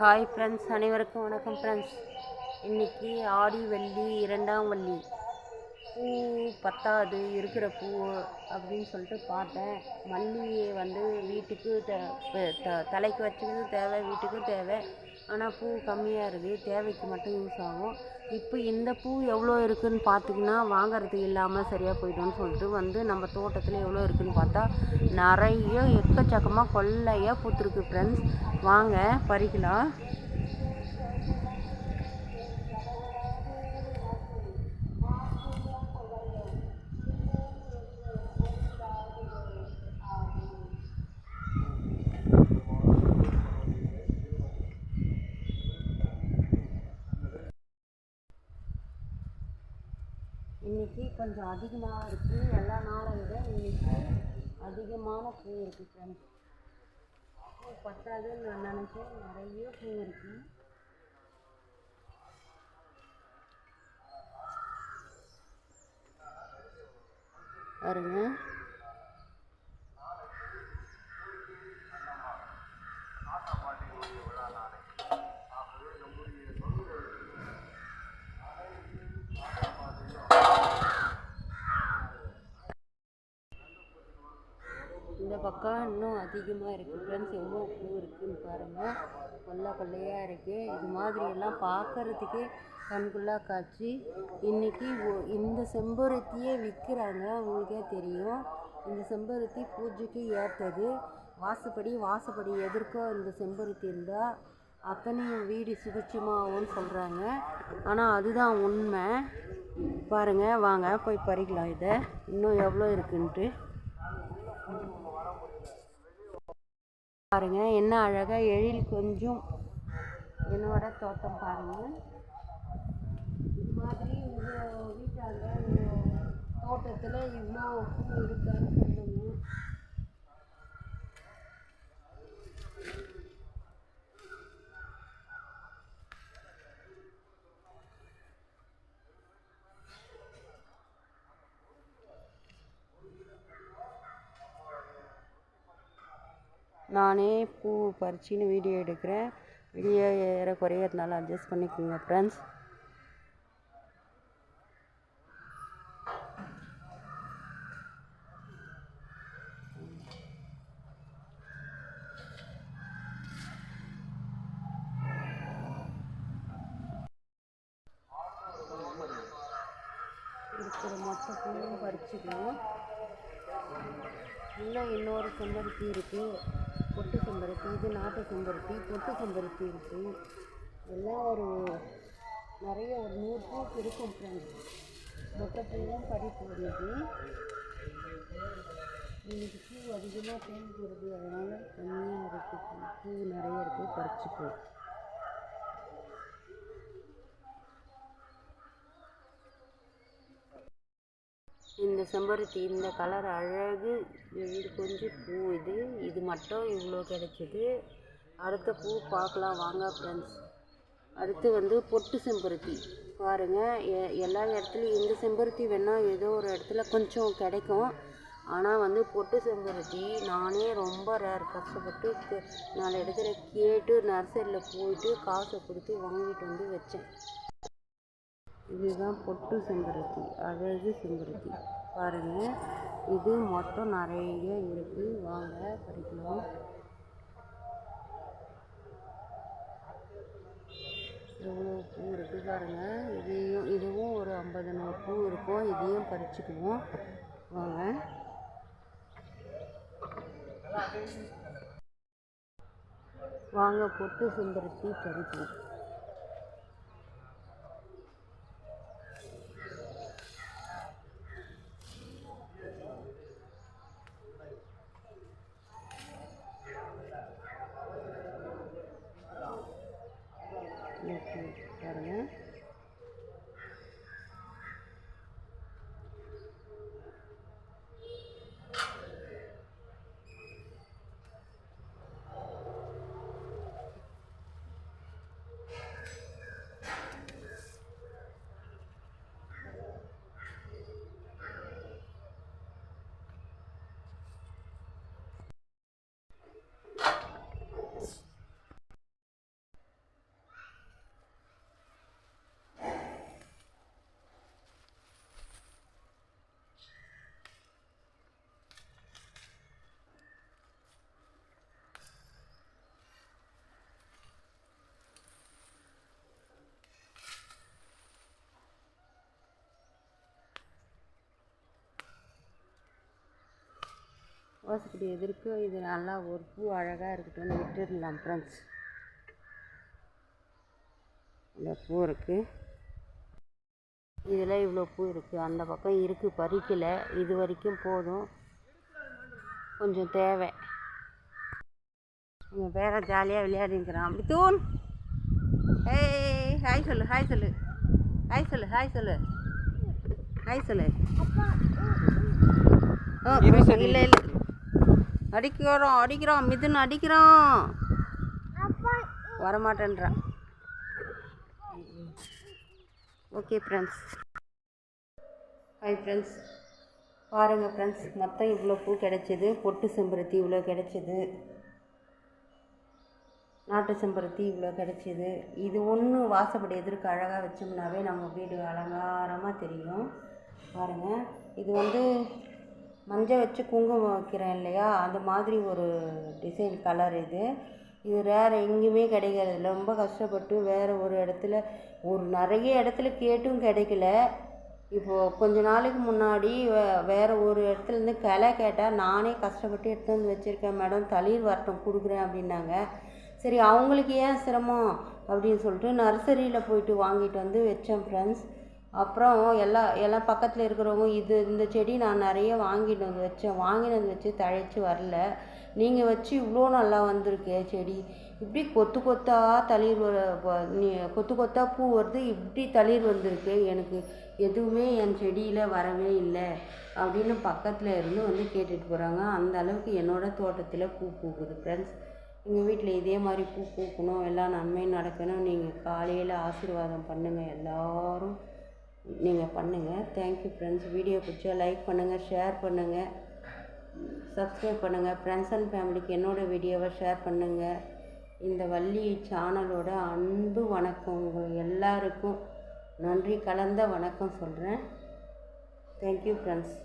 Hi friends அனைவருக்கும் வணக்கம் friends. இன்றைக்கி ஆடி வள்ளி இரண்டாம் வள்ளி. பூ பத்தாது இருக்கிற பூ அப்படின்னு சொல்லிட்டு பார்த்தேன். மல்லி வந்து வீட்டுக்கு தே த தலைக்கு வச்சுக்கிறது தேவை வீட்டுக்கும் தேவை. ஆனால் பூ கம்மியாக இருக்குது தேவைக்கு மட்டும் யூஸ் ஆகும். இப்போ இந்த பூ எவ்வளோ இருக்குதுன்னு பார்த்தீங்கன்னா வாங்கிறது இல்லாமல் சரியாக போய்ட்டோன்னு சொல்லிட்டு வந்து நம்ம தோட்டத்தில் எவ்வளோ இருக்குதுன்னு பார்த்தா நிறைய எக்கச்சக்கமாக கொள்ளையாக பூத்துருக்கு ஃப்ரெண்ட்ஸ் வாங்க பறிக்கலாம். இன்றைக்கி கொஞ்சம் அதிகமாக இருக்குது எல்லா நாளை விட இன்னைக்கு அதிகமான பூ இருக்குது ஃப்ரெண்ட்ஸ் பூ பத்தாதுன்னு நான் நினச்சேன். நிறைய பூ இருக்குது பாருங்கள் இந்த பக்கம் இன்னும் அதிகமாக இருக்குது ஃப்ரெண்ட்ஸ் எவ்வளோ பூ இருக்குதுன்னு பாருங்கள் கொள்ளை கொள்ளையாக இருக்குது இது மாதிரி எல்லாம் கண்குள்ளாக கண்குள்ளா காட்சி. இன்றைக்கி இந்த செம்பருத்தியே விற்கிறாங்க உங்களுக்கே தெரியும். இந்த செம்பருத்தி பூஜைக்கு ஏற்றது. வாசப்படி வாசப்படி எதிர்க்கோ இந்த செம்பருத்தி இருந்தால் அத்தனையும் வீடு சுபிட்சமாகும்னு சொல்கிறாங்க ஆனால் அதுதான் உண்மை. பாருங்கள் வாங்க போய் பறிக்கலாம் இதை. இன்னும் எவ்வளோ இருக்குன்ட்டு. பாருங்க என்ன அழகா எழில் கொஞ்சம் என்னோட தோட்டம் பாருங்க. இது மாதிரி உங்கள் வீட்டாங்க தோட்டத்தில் இவ்வளோ பூ இருக்கான்னு நானே பூ பறிச்சின்னு வீடியோ எடுக்கிறேன். வீடியோ ஏறக்குறைய இருந்தாலும் அட்ஜஸ்ட் பண்ணிக்கோங்க ஃப்ரெண்ட்ஸ் இருக்கிற மொத்த பூவும் பறிச்சுக்கணும். இன்னும் இன்னொரு செம்பருத்தி இருக்குது பொட்டு செம்பருத்தி இது நாட்டு செம்பருத்தி பொட்டு செம்பருத்தி இருக்குது எல்லாம் ஒரு நிறைய ஒரு நூறு பூ இருக்கும் ஃப்ரெண்ட்ஸ் மொத்த பறிப்பு வருது இன்னைக்கு பூ அதிகமாக தேன் அதனால் கம்மியாக இருக்குது பூ நிறைய இருக்குது பறிச்சுப்போம் இந்த செம்பருத்தி இந்த கலர் அழகு இது கொஞ்சம் பூ இது. இது மட்டும் இவ்வளோ கிடைச்சிது அடுத்த பூ பார்க்கலாம். வாங்க ஃப்ரெண்ட்ஸ் அடுத்து வந்து பொட்டு செம்பருத்தி. பாருங்கள் எ எல்லா இடத்துலையும் இந்த செம்பருத்தி வேணால் ஏதோ ஒரு இடத்துல கொஞ்சம் கிடைக்கும். ஆனால் வந்து பொட்டு செம்பருத்தி நானே ரொம்ப ரேர் கஷ்டப்பட்டு நாலு இடத்துல கேட்டு நர்சரியில் போயிட்டு காசை கொடுத்து வாங்கிட்டு வந்து வச்சேன். இதுதான் பொட்டு செம்பருத்தி அழகு செம்பருத்தி. பாருங்கள் இது மொத்தம் நிறைய இருக்குது வாங்க படிக்கலாம். எவ்வளோ பூ இருக்குது பாருங்கள் இதையும் இதுவும் ஒரு ஐம்பது நூறு பூ இருக்கும். இதையும் பறிச்சுக்குவோம். வாங்க. வாங்க பொட்டு செம்பருத்தி பறிப்போம். வாசப்படி எதிர்க்கு இது நல்லா ஒரு பூ அழகாக இருக்கட்டும்னு விட்டுடலாம் ஃப்ரெண்ட்ஸ் இந்த பூ இருக்குது இதில் இவ்வளோ பூ இருக்குது அந்த பக்கம் இருக்குது பறிக்கலை. இது வரைக்கும் போதும். கொஞ்சம் தேவை. எங்கள் பேர ஜாலியாக விளையாடிக்கிறான் மித்தூன் ஏய் ஹாய் சொல்லு ஹாய் சொல்லு. ஹாய் சொல்லு ஹாய் சொல்லு. ஹாய் சொல்லு. இல்லை இல்லை. அடிக்கிறோம் அடிக்கிறோம் மிதுன் அடிக்கிறோம் வரமாட்டேன்றான். ஓகே ஃப்ரெண்ட்ஸ் ஹாய் ஃப்ரெண்ட்ஸ் பாருங்கள் ஃப்ரெண்ட்ஸ் மொத்தம் இவ்வளோ பூ கிடைச்சிது. பொட்டு செம்பருத்தி இவ்வளோ கிடைச்சிது. நாட்டு செம்பருத்தி இவ்வளோ கிடைச்சிது. இது ஒன்று வாசப்படி எதிர்க்க அழகாக வச்சோம்னாவே நம்ம வீடு அலங்காரமாக தெரியும். பாருங்கள் இது வந்து மஞ்சள் வச்சு குங்குமம் வைக்கிறேன் இல்லையா? அந்த மாதிரி ஒரு டிசைன் கலர் இது. இது வேறு எங்கேயுமே கிடைக்கிறது ரொம்ப கஷ்டப்பட்டு வேறு ஒரு இடத்துல ஒரு நிறைய இடத்துல கேட்டும் கிடைக்கல. இப்போது கொஞ்ச நாளைக்கு முன்னாடி வே வேறு ஒரு இடத்துலேருந்து கிளை கேட்டால் நானே கஷ்டப்பட்டு எடுத்து வந்து வச்சுருக்கேன். மேடம் தளிர் வரட்டும் கொடுக்குறேன் அப்படின்னாங்க. சரி அவங்களுக்கு ஏன் சிரமம் அப்படின்னு சொல்லிட்டு நர்சரியில் போயிட்டு வாங்கிட்டு வந்து வச்சேன் ஃப்ரெண்ட்ஸ் அப்புறம் எல்லா எல்லாம் பக்கத்தில் இருக்கிறவங்க இது இந்த செடி நான் நிறைய வாங்கிட்டு வந்து வச்சேன் வாங்கிட்டு வந்து வச்சு தழைச்சி வரல. நீங்கள் வச்சு இவ்வளோ நல்லா வந்திருக்கே செடி. இப்படி கொத்து கொத்தாக தளிர் நீ கொத்து கொத்தாக பூ வருது இப்படி தளிர் வந்திருக்கு. எனக்கு எதுவுமே என் செடியில் வரவே இல்லை அப்படின்னு பக்கத்தில் இருந்து வந்து கேட்டுட்டு போகிறாங்க அந்த அளவுக்கு என்னோடய தோட்டத்தில் பூ பூக்குது ஃப்ரெண்ட்ஸ் எங்கள் வீட்டில் இதே மாதிரி பூ பூக்கணும் எல்லாம் நன்மையும் நடக்கணும். நீங்கள் காலையில் ஆசீர்வாதம் பண்ணுங்கள் எல்லோரும். நீங்கள் பண்ணுங்கள் தேங்க்யூ ஃப்ரெண்ட்ஸ் வீடியோ பிடிச்சா லைக் பண்ணுங்கள் ஷேர் பண்ணுங்கள் சப்ஸ்கிரைப் பண்ணுங்கள் ஃப்ரெண்ட்ஸ் அண்ட் ஃபேமிலிக்கு என்னோடய வீடியோவை ஷேர் பண்ணுங்கள் இந்த வள்ளி சேனலோட அன்பு வணக்கம். உங்கள் எல்லாருக்கும் நன்றி கலந்த வணக்கம் சொல்கிறேன் தேங்க்யூ ஃப்ரெண்ட்ஸ்